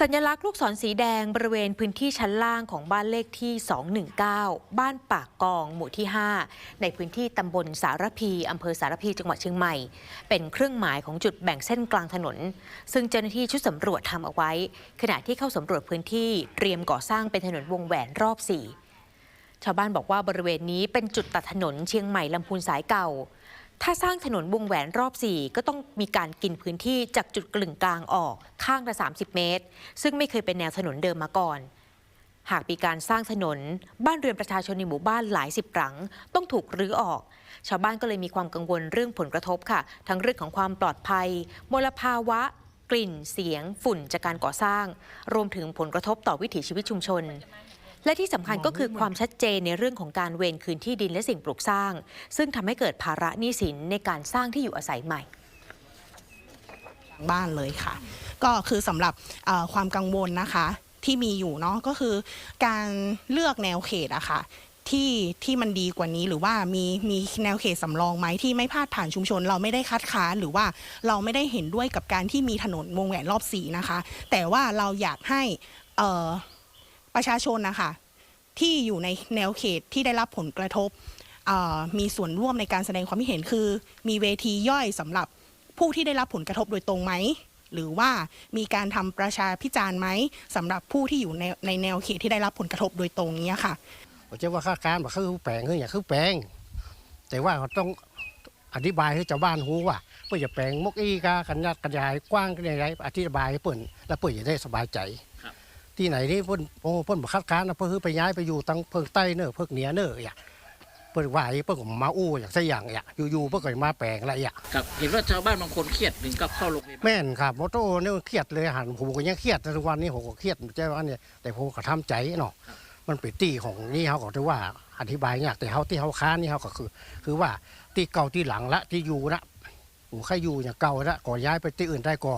สัญลักษณ์ลูกศรสีแดงบริเวณพื้นที่ชั้นล่างของบ้านเลขที่ 219 บ้านปากกอง หมู่ที่ 5 ในพื้นที่ตำบลสารพีอำเภอสารพีจังหวัดเชียงใหม่ เป็นเครื่องหมายของจุดแบ่งเส้นกลางถนน ซึ่งเจ้าหน้าที่ชุดสำรวจทำเอาไว้ ขณะที่เข้าสำรวจพื้นที่เตรียมก่อสร้างเป็นถนนวงแหวนรอบ 4 ชาวบ้านบอกว่าบริเวณนี้เป็นจุดตัดถนนเชียงใหม่ลำพูนสายเก่า ถ้าสร้างถนนวงแหวนรอบ 4 ก็ต้องมีการกินพื้นที่จากจุดกลึงกลางออกข้างละ 30 เมตร ซึ่งไม่เคยเป็นแนวถนนเดิมมาก่อน หากมีการสร้างถนน บ้านเรือนประชาชนในหมู่บ้านหลายสิบหลัง ต้องถูกรื้อออก ชาวบ้านก็เลยมีความกังวลเรื่องผลกระทบค่ะ ทั้งเรื่องของความปลอดภัย มลภาวะ กลิ่นเสียง ฝุ่นจากการก่อสร้าง รวมถึงผลกระทบต่อวิถีชีวิตชุมชน และที่สำคัญก็คือความชัดเจนในเรื่องของการเวรคืนที่ดินและสิ่งปลูกสร้าง ซึ่งทำให้เกิดภาระหนี้สินในการสร้างที่อยู่อาศัยใหม่บ้านเลยค่ะ ก็คือสำหรับเอ่อความกังวลนะคะที่มีอยู่เนาะก็คือการเลือกแนวเขตอะค่ะที่ที่มันดีกว่านี้หรือว่ามีมีแนวเขตสำรองไหมที่ไม่พาดผ่านชุมชน เราไม่ได้คัดค้านหรือว่าเราไม่ได้เห็นด้วยกับการที่มีถนนวงแหวนรอบสีนะคะ แต่ว่าเราอยากให้เอ่อ ประชาชนนะคะที่อยู่ในแนวเขตที่ได้รับผลกระทบมีส่วนร่วมในการแสดงความคิดเห็นคือ มีเวทีย่อยสำหรับผู้ที่ได้รับผลกระทบโดยตรงไหม หรือว่ามีการทำประชาพิจารณ์ไหมสำหรับผู้ที่อยู่ในในแนวเขตที่ได้รับผลกระทบโดยตรงเนี้ยค่ะผมจะว่าค่าการว่าคือแปลงคืออย่างคือแปลง แต่ว่าเขาต้องอธิบายให้ชาวบ้านรู้ว่าเพื่อจะแปลงมกอีกากันยัดกระจายกว้างกันอย่างไรอธิบายให้เปิ่นแล้วเปิ่นจะได้สบายใจ ที่ไหนนี่เพิ่นโอ้เพิ่นบ่คัดค้านนะเพิ่นคือไปย้ายไปอยู่ตั้งเพิ่งใต้เนอะเพิ่งเหนือเนอะอย่างเพิ่นว่าให้เพิ่นก็มาอู้อย่างซะอย่างอย่างอยู่ๆเพิ่นก็มาแปลงอะไรอย่างครับเห็นว่าชาวบ้านบางคนเครียดถึงกับเข้าโรงพยาบาลแม่นครับมอโต้เนี่ยเครียดเลยหันผมก็ยังเครียดแต่ทุกวันนี้ผมก็เครียดใจว่าเนี่ยแต่ผมก็ทำใจเนาะมันเป็นตีของนี่เขาก็ถือว่าอธิบายยากแต่เขาที่เขาค้านนี่เขาก็คือ คือว่าที่เก่าที่หลังละที่อยู่ละผมใครอยู่อย่างเก่าละก่อย้ายไปที่อื่นได้ก่อ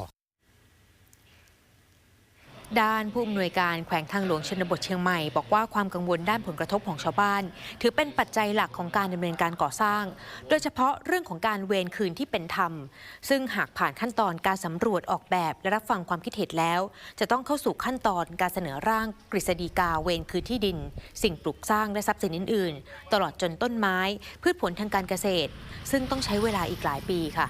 ด้านผู้อำนวยการแขวงทางหลวงชนบทเชียงใหม่ บอกว่าความกังวลด้านผลกระทบของชาวบ้าน ถือเป็นปัจจัยหลักของการดำเนินการก่อสร้าง โดยเฉพาะเรื่องของการเวรคืนที่เป็นธรรม ซึ่งหากผ่านขั้นตอนการสำรวจออกแบบและรับฟังความคิดเห็นแล้ว จะต้องเข้าสู่ขั้นตอนการเสนอร่างกฤษฎีกาเวรคืนที่ดิน สิ่งปลูกสร้างและทรัพย์สินอื่น ๆ ตลอดจนต้นไม้ พืชผลทางการเกษตร ซึ่งต้องใช้เวลาอีกหลายปีค่ะ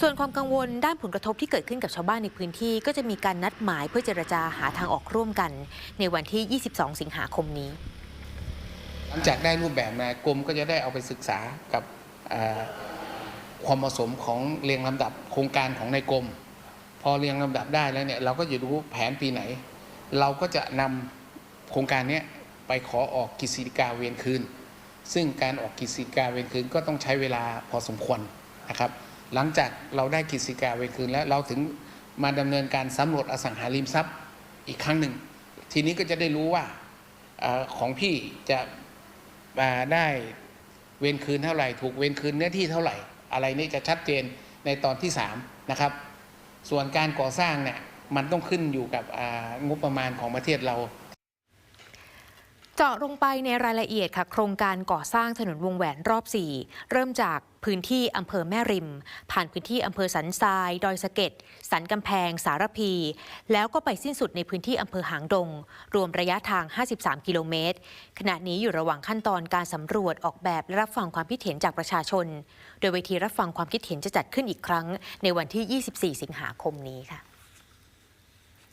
ส่วนความกังวลด้านผลกระทบที่เกิดขึ้นกับชาวบ้านในพื้นที่ก็จะมีการนัดหมายเพื่อเจรจาหาทางออกร่วมกัน ในวันที่ 22 สิงหาคมนี้ หลังจากได้รูปแบบมากรมก็จะได้เอาไปศึกษากับความเหมาะสมของเรียงลำดับโครงการของในกรม พอเรียงลำดับได้แล้วเนี่ยเราก็จะรู้แผนปีไหน เราก็จะนำโครงการนี้ไปขอออกกิจสิกาเวียนคืน ซึ่งการออกกิจสิกาเวียนคืนก็ต้องใช้เวลาพอสมควรนะครับ หลังจากเราได้กิจสิกาเวียนคืนแล้วเราถึงมาดำเนินการสำรวจอสังหาริมทรัพย์อีกครั้งหนึ่ง ทีนี้ก็จะได้รู้ว่าอของพี่จะมาได้เวรคืนเท่าไหร่ ถูกเวรคืนเนื้อที่เท่าไหร่ อะไรนี่จะชัดเจนในตอนที่3นะครับ ส่วนการก่อสร้างเนี่ยมันต้องขึ้นอยู่กับงบประมาณของประเทศเรา เจาะลงไปในรายละเอียดค่ะโครงการก่อสร้างถนนวงแหวนรอบ 4 เริ่มจากพื้นที่อำเภอแม่ริม ผ่านพื้นที่อำเภอสันทราย ดอยสะเก็ดสันกำแพง สารพี แล้วก็ไปสิ้นสุดในพื้นที่อำเภอหางดง รวมระยะทาง 53 กิโลเมตร ขณะนี้อยู่ระหว่างขั้นตอนการสำรวจออกแบบและรับฟังความคิดเห็นจากประชาชน โดยเวทีรับฟังความคิดเห็นจะจัดขึ้นอีกครั้ง ในวันที่ 24 สิงหาคมนี้ค่ะ